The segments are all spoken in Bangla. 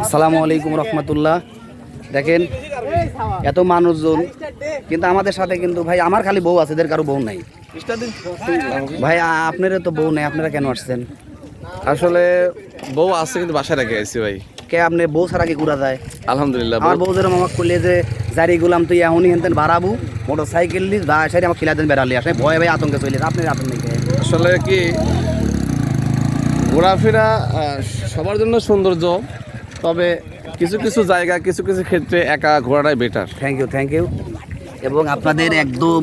আসসালামু আলাইকুম রহমতুল্লাহ। দেখেন এত মানুষজন কিন্তু আমাদের সাথে কিন্তু ভাই আমার খালি বউ আছে এদের কারও বউ নাই। ভাই আপনারা তো বউ নাই আপনারা কেন আসছেন? আসলে বউ আছে কিন্তু বাসায় রেখে গেছি ভাই। কে আপনি বউ ছাড়া কি ঘুরা যায়? আলহামদুলিল্লাহ আমার বউ- যেরকম আমাকে করলে যে জারি গুলাম তুই এখনই হেনতেন বাড়াবু মোটর সাইকেল নিস বা সাইডে আমার খিলা দেন বেড়ালি। আসে ভয়ে ভয়ে আতঙ্কে চলে আপনি কে? আসলে কি ঘোরাফেরা সবার জন্য সৌন্দর্য তবে কিছু কিছু জায়গা, কিছু কিছু ক্ষেত্রে একা ঘোরাটাই better thank you thank you এবং আপনাদের একদম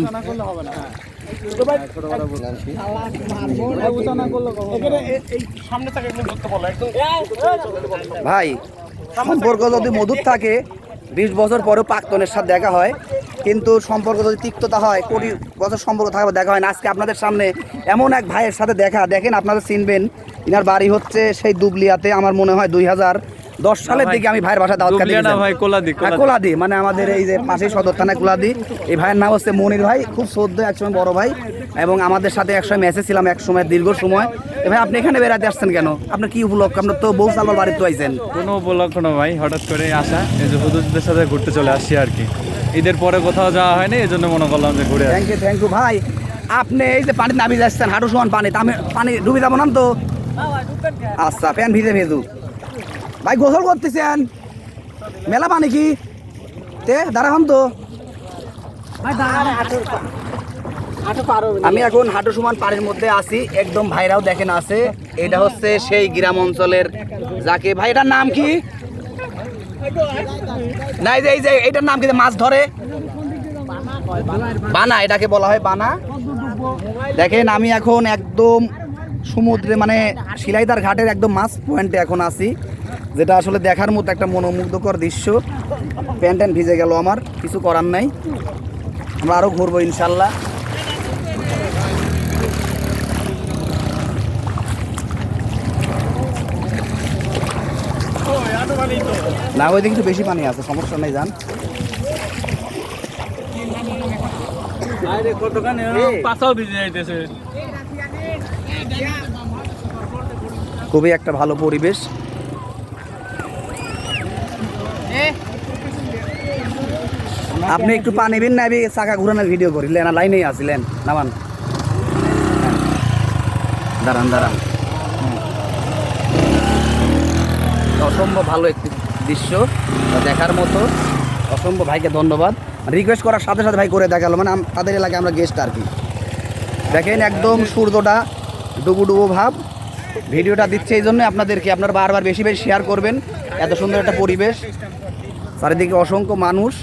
ভাই, সম্পর্ক যদি মধুর থাকে, বিশ বছর পরেও প্রাক্তনের সাথে দেখা হয়, কিন্তু সম্পর্ক যদি তিক্ততা হয়, কোটি বছর সম্পর্ক থাকবে, দেখা হয় না। আজকে আপনাদের সামনে এমন এক ভাইয়ের সাথে দেখা, দেখেন, আপনারা চিনবেন। ইনার বাড়ি হচ্ছে সেই দুবলিয়াতে, আমার মনে হয় দুই হাজার দশ সালের দিকে আমি ভাইয়ের বাসা দাওয়াত খাতে। ভাই, কোলাদি, হ্যাঁ, কোলাদি। কোলাদি মানে আমাদের এই যে পাশে সদর থানায় কোলাদি। এই ভাইয়ের নাম হচ্ছে মনির ভাই খুব সদ্য একসময় বড় ভাই। এবং আমাদের সাথে একসময় ম্যাচে ছিলাম এক সময় দীর্ঘ সময়। ভাই আপনি এখানে বেড়াতে আসছেন কেন? আপনার কি উপলক্ষ? আপনার তো বউ সালবার বাড়িতে আইছেন। কোনো উপলক্ষ না ভাই হঠাৎ করে আসা এই যে হুদুদের সাথে ঘুরতে চলে আসছি আর কি। ঈদের পরে কোথাও যাওয়া হয়নি এই জন্য মনে করলাম যে ঘুরে থ্যাংক ইউ থ্যাংক ইউ ভাই। আপনি এই যে পানি নামি যাচ্ছেন হাঁটু সমান পানি আমি পানি ডুবে যাব না তো? আচ্ছা প্যান ভিজে ভেজু ভাই গোসল করতেছেন। মেলা পানি কি? তে দাঁড়ান তো। আমি এখন হাঁটু সমান পানির মধ্যে আছি একদম ভাইরাও দেখেন আছে। এটা হচ্ছে সেই গ্রাম অঞ্চলের যাকে ভাই এটার নাম কি? না এই যে এই যে এটার নাম কি? মাছ ধরে? বানা এটাকে বলা হয় বানা। দেখেন আমি এখন একদম সমুদ্রে মানে শিলাইদার ঘাটের একদম মাছ পয়েন্টে এখন আছি যেটা আসলে দেখার মতো একটা মনোমুগ্ধকর দৃশ্য। প্যান্ট ট্যান্ট ভিজে গেল আমার কিছু করার নাই। আমরা আরও ঘুরবো ইনশাল্লাহ। না ওইদিকে একটু বেশি পানি আছে সমস্যা নেই যান। পাশাও ভিজে যাইতেছে। খুবই একটা ভালো পরিবেশ। আপনি একটু পানি বিন না, আমি চাকা ঘুরানোর ভিডিও করিলেন না লাইনেই আসিলেন নামান। দাঁড়ান দাঁড়ান। হ্যাঁ। অসম্ভব ভালো একটি দৃশ্য দেখার মতো। অসম্ভব ভাইকে ধন্যবাদ। রিকোয়েস্ট করার সাথে সাথে ভাই করে দেখাল মানে তাদের এলাকায় আমরা গেস্ট আর কি। দেখেন একদম সূর্যটা ডুবু ডুবু ভাব। ভিডিওটা দিচ্ছে এই জন্য আপনাদেরকে আপনারা বারবার বেশি বেশি শেয়ার করবেন। এত সুন্দর একটা পরিবেশ। চারিদিকে অসংখ্য মানুষ।